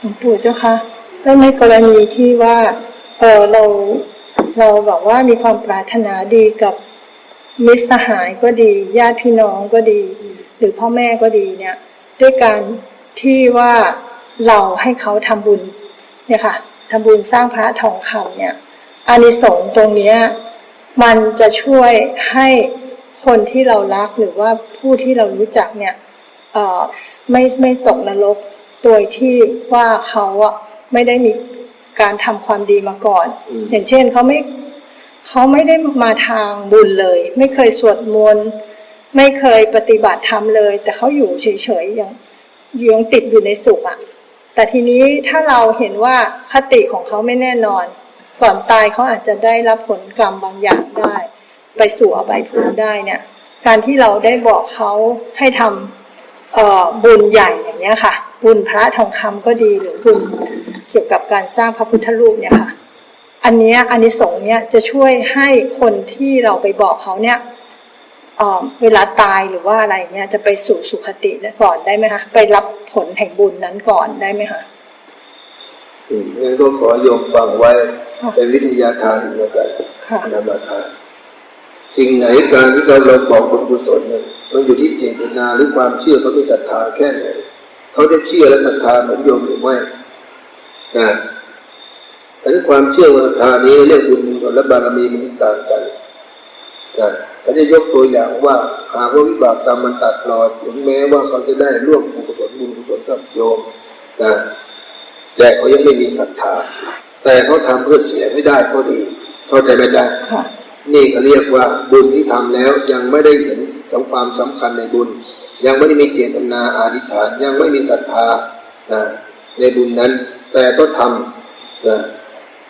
หลวงปู่เจ้าคะแล้วในกรณีที่ว่าเออเราเราบอกว่ามีความปรารถนาดีกับมิตรสหายก็ดี ญาติพี่น้องก็ดี หรือพ่อแม่ก็ดีเนี่ย ด้วยการที่ว่าเราให้เขาทำบุญเนี่ยค่ะทำบุญสร้างพระทองคำเนี่ยอานิสงส์ตรงเนี้ยมันจะช่วยให้คนที่เรารักหรือว่าผู้ที่เรารู้จักเนี่ยเออไม่ไม่ตกนรก โดยที่ว่าเขาอะไม่ได้มีการทำความดีมาก่อนอืมอย่างเช่นเขาไม่เขาไม่ได้มาทางบุญเลย ไม่เคยสวดมนต์ไม่เคยปฏิบัติธรรมเลย แต่เขาอยู่เฉยๆยังยังติดอยู่ในสุขอะแต่ทีนี้ถ้าเราเห็นว่าคติของเขาไม่แน่นอน ก่อนตายเขาอาจจะได้รับผลกรรมบางอย่างได้ ไปสู่อบายภูมิได้เนี่ย การที่เราได้บอกเขาให้ทำเอ่อบุญใหญ่อย่างเนี้ยค่ะ บุญพระทองคำก็ดีหรือบุญเกี่ยวกับการสร้างพระพุทธรูปเนี่ยค่ะ อันเนี้ยอานิสงส์เนี่ยจะช่วยให้คนที่เราไปบอกเขาเนี่ยเอ่อเวลาตายหรือว่าอะไรเนี่ยจะไปสู่สุคติก่อนได้ไหมคะไปรับผลแห่งบุญนั้นก่อนได้ไหมคะอืมงั้นก็ขอโยมฟังไว้ค่ะเป็นวิทยาทานเหมือนกันค่ะนำมาทานสิ่งไหนการที่เราเราบอกบุญกุศลเนี่ยมันอยู่ที่เจตนาหรือความเชื่อเขามีศรัทธาแค่ไหน เขาจะเชื่อและศรัทธาเหมือนโยมหรือไม่นะแต่ความเชื่อและศรัทธานี้เรียกบุญกุศลและบารมีมันต่างกันนะเขาจะยกตัวอย่างว่าหากว่าวิบากกรรมมันตัดรอนถึงแม้ว่าเขาจะได้ร่วมบุญกุศลบุญกุศลกับโยมนะแต่เขายังไม่มีศรัทธา แต่เขาทำเพื่อเสียไม่ได้ก็ดี เข้าใจไหมจ๊ะค่ะนี่ก็เรียกว่าบุญที่ทำแล้วยังไม่ได้เห็นถึงความสำคัญในบุญ ยังไม่ได้มีเจตนาอาธิษฐานยังไม่มีศรัทธานะในบุญนั้น แต่ก็ทำนะ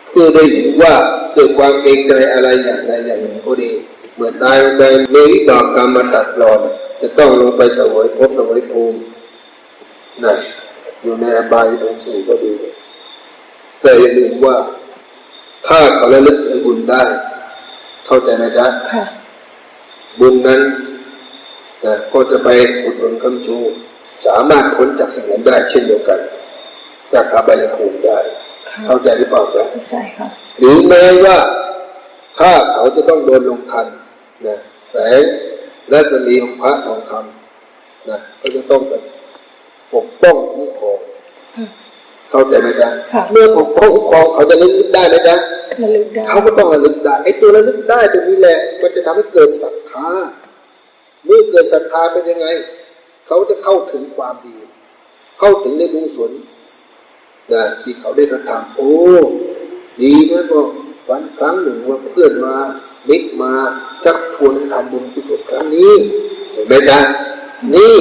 เพื่อได้เห็นว่าเกิดความเกรงใจอะไรอย่างใดอย่างหนึ่งก็ดีเมื่อตายลงไปในวิบากกรรมมาตัดรอนจะต้องลงไปเสวยภพเสวยภูมินะอยู่ในอบายภูมิสี่ก็ดี แต่อย่าลืมว่า ถ้าเขาระลึกถึงบุญได้ เข้าใจไหมจ๊ะค่ะบุญนั้น นะก็จะไปอุดหนุนคำชู สามารถพ้นจากสิ่งนั้นได้เช่นเดียวกัน จากอบายภูมิได้ค่ะเข้าใจหรือเปล่าจ๊ะเข้าใจค่ะหรือแม้ว่าถ้าเขาจะต้องโดนลงทันนะแสงและสมีของพระทองคำนะก็จะต้องแบบปกป้องคุ้มครองค่ะเข้าใจไหมจ๊ะค่ะเมื่อปกป้องคุ้มครองเขาจะระลึกได้ไหมจ๊ะระลึกได้เขาก็ต้องระลึกได้ไอ้ตัวระลึกได้ตรงนี้แหละ มันจะทำให้เกิดศรัทธา เมื่อเกิดศรัทธาเป็นยังไง เขาจะเข้าถึงความดี เข้าถึงในบุญกุศลนะที่เขาได้กระทำโอ้ ดีนะก็วันครั้งหนึ่งว่าเพื่อนมามิตรมาชักชวนให้ทำบุญกุศลครั้งนี้เห็นไหมจ๊ะนี่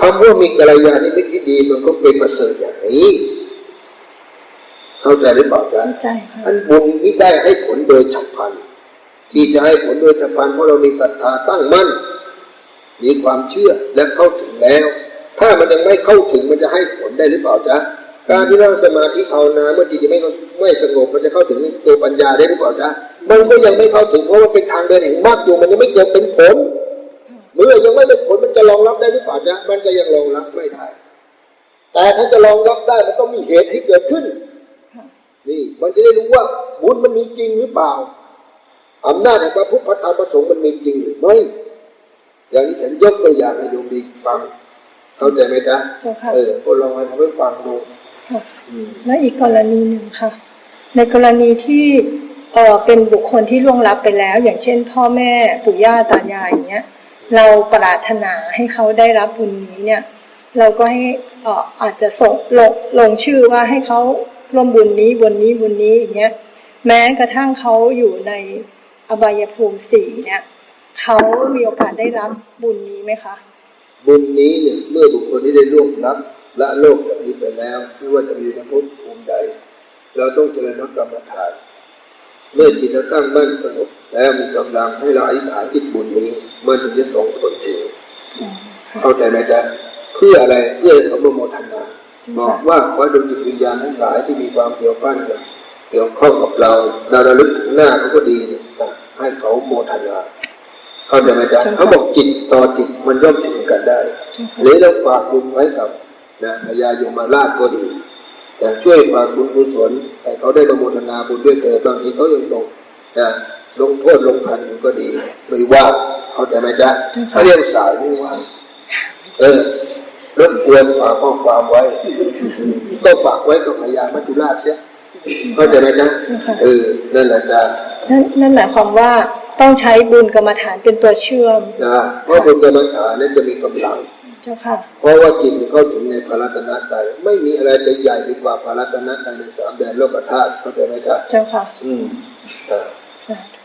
คำว่ามีกัลยาณมิตรที่ดีมันก็เป็นประเสริฐอย่างนี้ เข้าใจหรือเปล่าจ๊ะเข้าใจค่ะอันบุญนี้ได้ให้ผลโดยฉับพลันที่จะให้ผลโดยฉับพลันเพราะเรามีศรัทธาตั้งมั่น มีความเชื่อและเข้าถึงแล้ว ถ้ามันยังไม่เข้าถึงมันจะให้ผลได้หรือเปล่าจ๊ะการที่เราสมาธิภาวนาเมื่อจิตยังไม่ไม่สงบมันจะเข้าถึงตัวปัญญาได้หรือเปล่าจ๊ะมันก็ยังไม่เข้าถึงเพราะว่าเป็นทางเดินแห่งมรรคอยู่มันยังไม่เกิดเป็นผล เมื่อยังไม่เป็นผลมันจะรองรับได้หรือเปล่าจ๊ะมันก็ยังรองรับไม่ได้แต่ถ้าจะรองรับได้มันต้องมีเหตุให้เกิดขึ้นนี่มันจะได้รู้ว่าบุญมันมีจริงหรือเปล่าอำนาจแห่งพระพุทธธรรมพระสงฆ์มันมีจริงหรือไม่ อย่างนี้ฉันยกตัวอย่างให้โยมดีฟัง เข้าใจไหมจ๊ะเจ้าค่ะเออก็ลองให้เขาไปฟังดูค่ะอืมและอีกกรณีหนึ่งค่ะ ในกรณีที่เออเป็นบุคคลที่ล่วงลับไปแล้ว อย่างเช่น พ่อแม่ปู่ย่าตายายอย่างเงี้ย เราปรารถนาให้เขาได้รับบุญนี้เนี่ย เราก็ให้เอ่ออาจจะส่งลงลงชื่อว่าให้เขาร่วมบุญนี้บุญนี้บุญนี้อย่างเงี้ย แม้กระทั่งเขาอยู่ในอบายภูมิสี่เนี่ย เขามีโอกาสได้รับบุญนี้ไหมคะ บุญนี้เนี่ยเมื่อบุคคลที่ได้ล่วงลับละโลกจากนี้ไปแล้วไม่ว่าจะมีในภพภูมิใด เราต้องเจริญนักกรรมฐาน เมื่อจิตเราตั้งมั่นสงบแล้วมีกำลังให้เราอธิษฐานจิตบุญนี้ มันถึงจะส่งผลเองอ๋อค่ะเข้าใจไหมจ๊ะเพื่ออะไรเพื่อให้เขาโมทนาจริงค่ะบอกว่าขอให้ดวงจิตวิญญาณทั้งหลายที่มีความเกี่ยวพันกับเกี่ยวข้องกับเราเราระลึกถึงหน้าเขาก็ดีเนี่ยนะให้เขาโมทนา เข้าใจไหมจ๊ะเขาบอกจิตต่อจิตมันย่อมถึงกันได้ หรือเราฝากบุญไว้กับนะพญายมราชก็ดีแต่ช่วยฝากบุญกุศลให้เขาได้ประโมทนาบุญด้วยเถิดบางทีเขายังลงนะลงโทษลงพันก็ดีไม่ว่าเขาใจไหมจ๊ะเขาเรียกสายไม่ว่าเออรบกวนฝากข้อความไว้ต้องฝากไว้กับพญามัจจุราชเสียเข้าใจไหมจ๊ะเออนั่นแหละจ้ะนั่นนั่นหมายความว่า ต้องใช้บุญกรรมฐานเป็นตัวเชื่อมจ้ะเพราะบุญกรรมฐานนั้นจะมีกำลังเจ้าค่ะ เพราะว่าจิตเข้าถึงในพระรัตนตรัยไม่มีอะไรจะใหญ่ไปกว่าพระรัตนตรัยในสามแดนโลกธาตุเข้าใจไหมครับเจ้าค่ะ อืมอ่าสาธุ